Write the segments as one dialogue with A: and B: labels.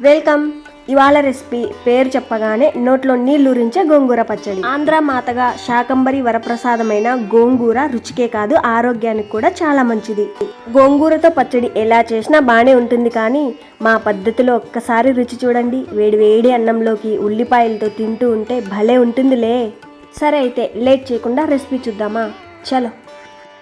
A: Welcome. ఇవాళ recipe పేరు చెప్పగానే నోట్లో నీళ్ళూరించే గోంగూర పచ్చడి. ఆంధ్ర మాతగా శాకంబరి వరప్రసాదమైన గోంగూర రుచికే కాదు ఆరోగ్యానికి కూడా చాలా మంచిది. గోంగూరతో పచ్చడి ఎలా చేసినా బాగానే ఉంటుంది కానీ మా పద్ధతిలో ఒక్కసారి రుచి చూడండి. వేడి వేడి అన్నంలోకి ఉల్లిపాయలతో తింటూ ఉంటే భలే ఉంటుందిలే. సరే అయితే లేట్ చేయకుండా రెసిపీ చూద్దామా? చలో.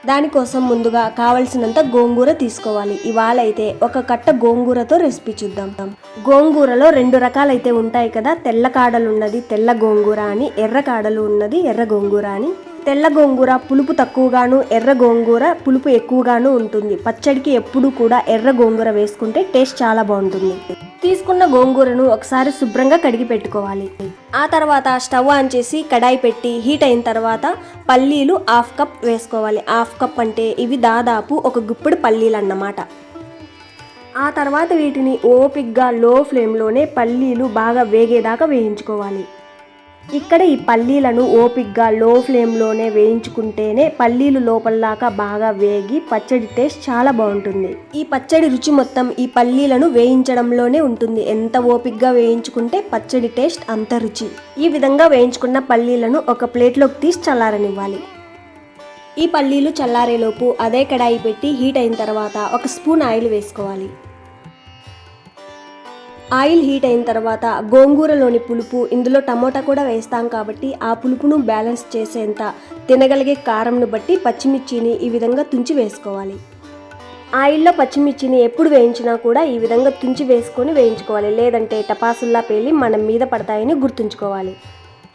A: దానికోసం ముందుగా కావలసినంత గోంగూర తీసుకోవాలి. ఇవాళ అయితే ఒక కట్ట గోంగూరతో రెసిపీ చూద్దాం. గోంగూరలో రెండు రకాలైతే ఉంటాయి కదా. తెల్ల కాడలు ఉన్నది తెల్ల గోంగూర అని ఎర్ర కాడలు ఉన్నది ఎర్ర గోంగూర అని. తెల్ల గోంగూర పులుపు తక్కువగాను ఎర్ర గోంగూర పులుపు ఎక్కువగాను ఉంటుంది. పచ్చడికి ఎప్పుడు కూడా ఎర్ర గోంగూర వేసుకుంటే టేస్ట్ చాలా బాగుంటుంది. తీసుకున్న గోంగూరను ఒకసారి శుభ్రంగా కడిగి పెట్టుకోవాలి. ఆ తర్వాత స్టవ్ ఆన్ చేసి కడాయి పెట్టి హీట్ అయిన తర్వాత పల్లీలు హాఫ్ కప్ వేసుకోవాలి. హాఫ్ కప్ అంటే ఇవి దాదాపు ఒక గుప్పిడి పల్లీలు అన్నమాట ఆ తర్వాత వీటిని ఓపిగ్గా లో ఫ్లేమ్లోనే పల్లీలు బాగా వేగేదాకా వేయించుకోవాలి. ఇక్కడ ఈ పల్లీలను ఓపిగ్గా లో ఫ్లేమ్లోనే వేయించుకుంటేనే పల్లీలు లోపలదాకా బాగా వేగి పచ్చడి టేస్ట్ చాలా బాగుంటుంది. ఈ పచ్చడి రుచి మొత్తం ఈ పల్లీలను వేయించడంలోనే ఉంటుంది. ఎంత ఓపిగ్గా వేయించుకుంటే పచ్చడి టేస్ట్ అంత రుచి. ఈ విధంగా వేయించుకున్న పల్లీలను ఒక ప్లేట్లోకి తీసి చల్లారనివ్వాలి. ఈ పల్లీలు చల్లారేలోపు అదే కడాయి పెట్టి హీట్ అయిన తర్వాత ఒక స్పూన్ ఆయిల్ వేసుకోవాలి. ఆయిల్ హీట్ అయిన తర్వాత గోంగూరలోని పులుపు ఇందులో టమోటా కూడా వేస్తాం కాబట్టి ఆ పులుపును బ్యాలెన్స్ చేసేంత తినగలిగే కారంను బట్టి పచ్చిమిర్చిని ఈ విధంగా తుంచి వేసుకోవాలి. ఆయిల్లో పచ్చిమిర్చిని ఎప్పుడు వేయించినా కూడా ఈ విధంగా తుంచి వేసుకొని వేయించుకోవాలి. లేదంటే టపాసుల్లా పేలి మనం మీద పడతాయని గుర్తుంచుకోవాలి.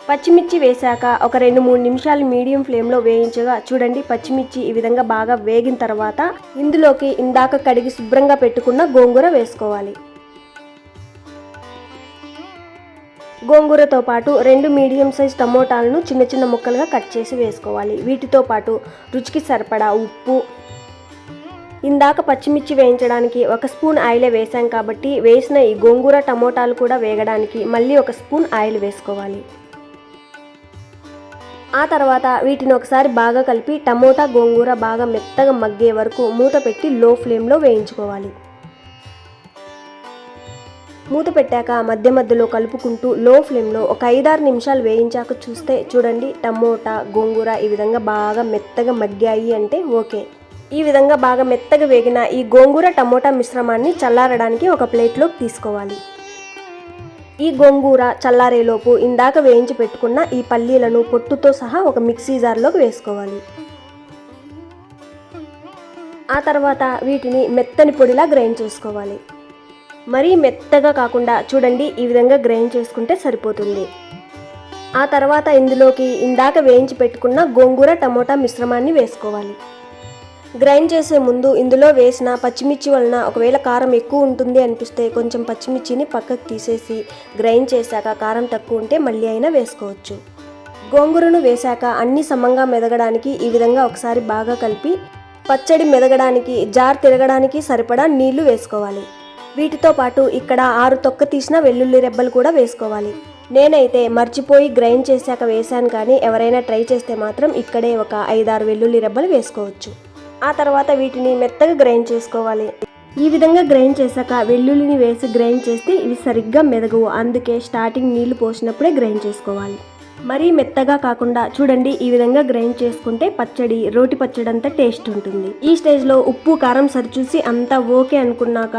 A: పచ్చిమిర్చి వేశాక ఒక రెండు మూడు నిమిషాలు మీడియం ఫ్లేమ్లో వేయించగా చూడండి పచ్చిమిర్చి ఈ విధంగా బాగా వేగిన తర్వాత ఇందులోకి ఇందాక కడిగి శుభ్రంగా పెట్టుకున్న గోంగూర వేసుకోవాలి. గోంగూరతో పాటు రెండు మీడియం సైజ్ టమోటాలను చిన్న చిన్న ముక్కలుగా కట్ చేసి వేసుకోవాలి. వీటితో పాటు రుచికి సరిపడా ఉప్పు ఇందాక పచ్చిమిర్చి వేయించడానికి ఒక స్పూన్ ఆయిలే వేసాం కాబట్టి వేసిన ఈ గోంగూర టమోటాలు కూడా వేగడానికి మళ్ళీ ఒక స్పూన్ ఆయిల్ వేసుకోవాలి. ఆ తర్వాత వీటిని ఒకసారి బాగా కలిపి టమోటా గోంగూర బాగా మెత్తగా మగ్గే వరకు మూత పెట్టి లో ఫ్లేమ్లో వేయించుకోవాలి. మూత పెట్టాక మధ్య మధ్యలో కలుపుకుంటూ లో ఫ్లేమ్లో ఒక ఐదారు నిమిషాలు వేయించాక చూస్తే చూడండి టమోటా గోంగూర ఈ విధంగా బాగా మెత్తగా మగ్గాయి అంటే ఓకే. ఈ విధంగా బాగా మెత్తగా వేగిన ఈ గోంగూర టమోటా మిశ్రమాన్ని చల్లారడానికి ఒక ప్లేట్లోకి తీసుకోవాలి. ఈ గోంగూర చల్లారేలోపు ఇందాక వేయించి పెట్టుకున్న ఈ పల్లీలను పొట్టుతో సహా ఒక మిక్సీ జార్లోకి వేసుకోవాలి. ఆ తర్వాత వీటిని మెత్తని పొడిలా గ్రైండ్ చేసుకోవాలి. మరీ మెత్తగా కాకుండా చూడండి ఈ విధంగా గ్రైండ్ చేసుకుంటే సరిపోతుంది. ఆ తర్వాత ఇందులోకి ఇందాక వేయించి పెట్టుకున్న గోంగూర టమోటా మిశ్రమాన్ని వేసుకోవాలి. గ్రైండ్ చేసే ముందు ఇందులో వేసిన పచ్చిమిర్చి వలన ఒకవేళ కారం ఎక్కువ ఉంటుంది అనిపిస్తే కొంచెం పచ్చిమిర్చిని పక్కకు తీసేసి గ్రైండ్ చేశాక కారం తక్కువ ఉంటే మళ్ళీ అయినా వేసుకోవచ్చు. గోంగూరను వేశాక అన్ని సమంగా మెదగడానికి ఈ విధంగా ఒకసారి బాగా కలిపి పచ్చడి మెదగడానికి జార్ తిరగడానికి సరిపడా నీళ్ళు వేసుకోవాలి. వీటితో పాటు ఇక్కడ ఆరు తొక్క తీసిన వెల్లుల్లి రెబ్బలు కూడా వేసుకోవాలి. నేనైతే మర్చిపోయి గ్రైండ్ చేశాక వేశాను కానీ ఎవరైనా ట్రై చేస్తే మాత్రం ఇక్కడే ఒక ఐదారు వెల్లుల్లి రెబ్బలు వేసుకోవచ్చు. ఆ తర్వాత వీటిని మెత్తగా గ్రైండ్ చేసుకోవాలి. ఈ విధంగా గ్రైండ్ చేశాక వెల్లుల్లిని వేసి గ్రైండ్ చేస్తే ఇవి సరిగ్గా మెదగవు. అందుకే స్టార్టింగ్ నీళ్ళు పోసినప్పుడే గ్రైండ్ చేసుకోవాలి. మరీ మెత్తగా కాకుండా చూడండి ఈ విధంగా గ్రైండ్ చేసుకుంటే పచ్చడి రోటి పచ్చడి అంతా టేస్ట్ ఉంటుంది. ఈ స్టేజ్లో ఉప్పు కారం సరిచూసి అంతా ఓకే అనుకున్నాక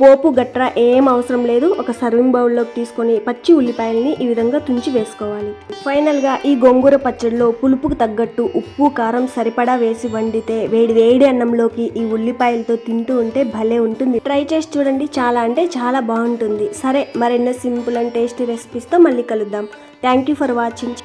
A: పోపు గట్రా ఏం అవసరం లేదు. ఒక సర్వింగ్ బౌల్లోకి తీసుకొని పచ్చి ఉల్లిపాయల్ని ఈ విధంగా తుంచి వేసుకోవాలి. ఫైనల్గా ఈ గోంగూర పచ్చడిలో పులుపుకు తగ్గట్టు ఉప్పు కారం సరిపడా వేసి వండితే వేడి వేడి అన్నంలోకి ఈ ఉల్లిపాయలతో తింటూ ఉంటే భలే ఉంటుంది. ట్రై చేసి చూడండి. చాలా అంటే చాలా బాగుంటుంది. సరే మరెన్నో సింపుల్ అండ్ టేస్టీ రెసిపీస్తో మళ్ళీ కలుద్దాం. Thank you for watching